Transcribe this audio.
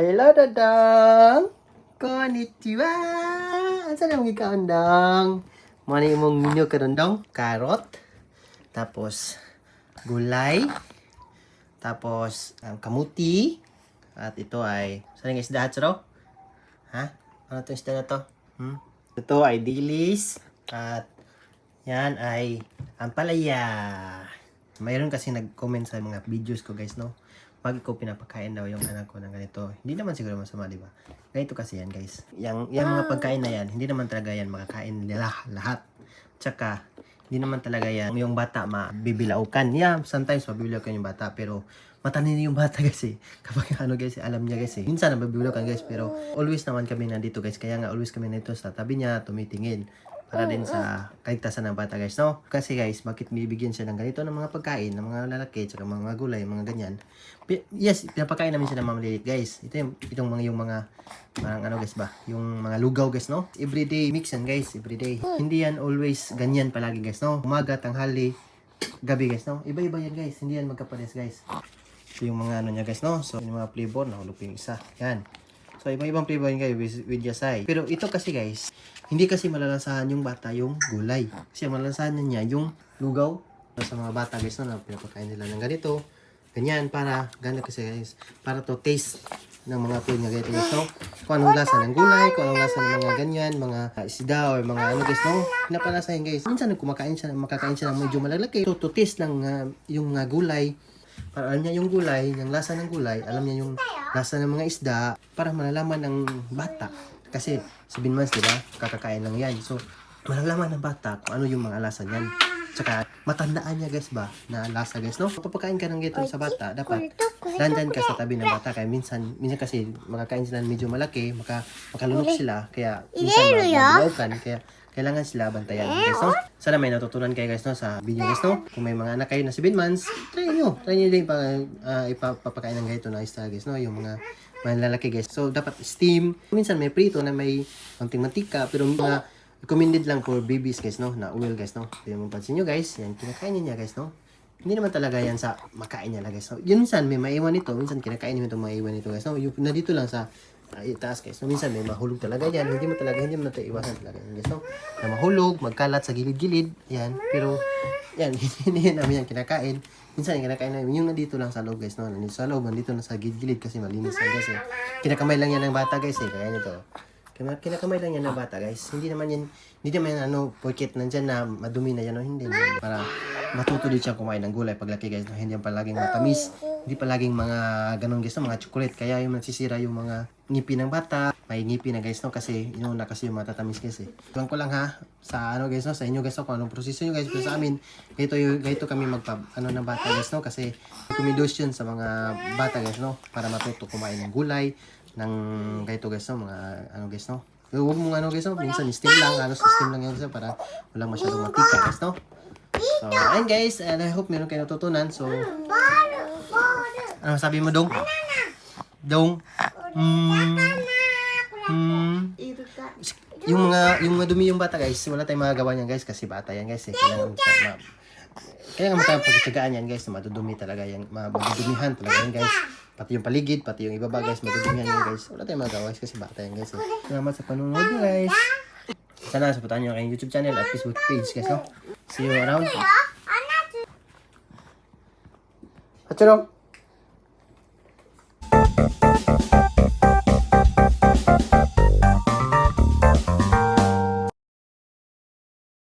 Hello, Dodong! Konnichiwa! Asa na mong ikaon, Dong? Mani mong menu karon Dong? Carrot. Tapos, gulay. Tapos, ang kamuti. At ito ay, saan yung isda, Hatsuro? Ha? Ano itong isda na to? Hmm? Ito ay dilis. At, yan ay ampalaya. Mayroon kasi nag-comment sa mga videos ko guys, no? Pag ko pinapakain daw yung anak ko ng ganito. Hindi naman siguro masama, di ba? Ganito kasi yan, guys. Yang, yung mga pagkain na yan, hindi naman talaga yan makakain nila lahat. Tsaka, hindi naman talaga yan yung bata mabibilaukan. Yeah, sometimes mabibilaukan yung bata, pero matanin yung bata kasi kapag ano guys, alam niya guys eh. Minsan nabibilaukan guys, pero always naman kami nandito guys. Kaya nga always kami nandito sa tabi niya, tumitingin para din sa kaligtasan ng bata guys, no? Kasi guys, bakit bibigyan siya ng ganito ng mga pagkain, ng mga lalaki, tsaka mga gulay, mga ganyan. Pi- Yes, pinapakain namin siya ng mga maliliit guys. Ito yung, itong mga yung mga, parang ano guys ba, yung mga lugaw guys, no? Everyday mix yan guys, everyday. Hindi yan always ganyan palagi guys, no? Umaga, tanghali, gabi guys, no? Iba-iba yan guys, hindi yan magkapares guys. Ito yung mga ano niya guys, no? So, yung mga flavor, nahulog yung isa. Yan. So, ibang-ibang flavor yun guys with, with yasay. Pero ito kasi guys, hindi kasi malalasahan yung bata yung gulay. Kasi malalasahan niya yung lugaw. So, sa mga bata guys, no, na pinapakain nila ng ganito. Ganyan, para, ganito kasi guys, para to taste ng mga food niya ganito guys? Kung anong lasa ng gulay, kung anong lasa ng mga ganyan, mga uh, isda or mga ano guys, no? Pinapalasa yan guys. Minsan kumakain siya, makakain siya ng medyo malalaki. So, to taste ng uh, yung mga gulay, para alam niya yung gulay, yung lasa ng gulay, alam niya yung lasa ng mga isda, para malalaman ng bata. Kasi 7 months, di ba? Kakakain lang yan. So, malalaman ng bata kung ano yung mga lasa niyan. Tsaka, matandaan niya guys ba na lasa guys, no? Kapag pagkain ka ng ganito sa bata, dapat nandyan ka sa tabi ng bata. Kaya minsan, minsan kasi makakain sila medyo malaki, maka, makalunok sila. Kaya minsan mabilaukan. Kaya kailangan sila bantayan guys, no? Sana may natutunan kayo guys, no? Sa video guys, no? Kung may mga anak kayo na 7 months, try nyo. Try nyo din pa, uh, ipapakain ng ganito na style guys, no? Yung mga mga lalaki guys. So, dapat steam. Minsan may prito na may konting mantika, pero mga recommended lang for babies guys, no? Na oil guys, no? Kaya mo pansin nyo guys, yan, kinakain niya guys, no? Hindi naman talaga yan sa makain niya lang guys. No? Yun minsan may maiwan ito, minsan kinakain niyo itong maiwan ito guys. No? Yung na lang sa uh, itaas guys. No? Minsan may mahulog talaga yan. Hindi mo talaga, hindi mo natin iwasan talaga yan. No? Na mahulog, magkalat sa gilid-gilid. Yan. Pero, yan, hindi namin yan kinakain. Minsan yung kinakain namin, yung nandito lang sa loob guys. No? Nandito sa loob, nandito na sa gilid-gilid kasi malinis yan guys. Eh. Kinakamay lang yan ng bata guys eh. Kaya nito. Kinakamay lang yan ng bata guys. Hindi naman yan, hindi naman yan ano, porket nandyan na madumi na yan. No? Hindi naman. Para matuto din siyang kumain ng gulay paglaki guys. No? Hindi yan palaging matamis. Hindi palaging mga ganun guys, no? mga chocolate. Kaya yung nasisira yung mga ngipin ng bata. May ngipin na guys, no? Kasi inuna kasi yung matatamis guys eh. Iwan ko lang ha, sa ano guys, no? Sa inyo guys, no? Kung anong proseso nyo guys. Pero sa amin, ganito, yung, ganito kami magpa, ano ng bata guys, no? Kasi recommendation sa mga bata guys, no? Para matuto kumain ng gulay, ng ganito guys, no? Mga ano guys, no? Huwag mong ano guys, no? Minsan steam lang, halos steam lang yan guys, no? para walang masyadong matika guys, no? So, ayun guys, and I hope meron kayo natutunan. So, ano sabi mo, Dong? Dong? Hmm, hmm, yung mga yung mga dumi yung bata guys, wala tayong magagawa niyan guys kasi bata yan guys. Eh. Kailangan ma, kailangan mo tayong pagkatsagaan yan guys, madudumi talaga yan, ma- madudumihan talaga yan guys. Pati yung paligid, pati yung ibaba guys, madudumihan yan guys. Wala tayong magagawa guys kasi bata yan guys. Eh. Salamat sa panonood guys. Sana supportahan nyo ang aking YouTube channel at Facebook page guys. No? See you around. Hachurong! Thank you.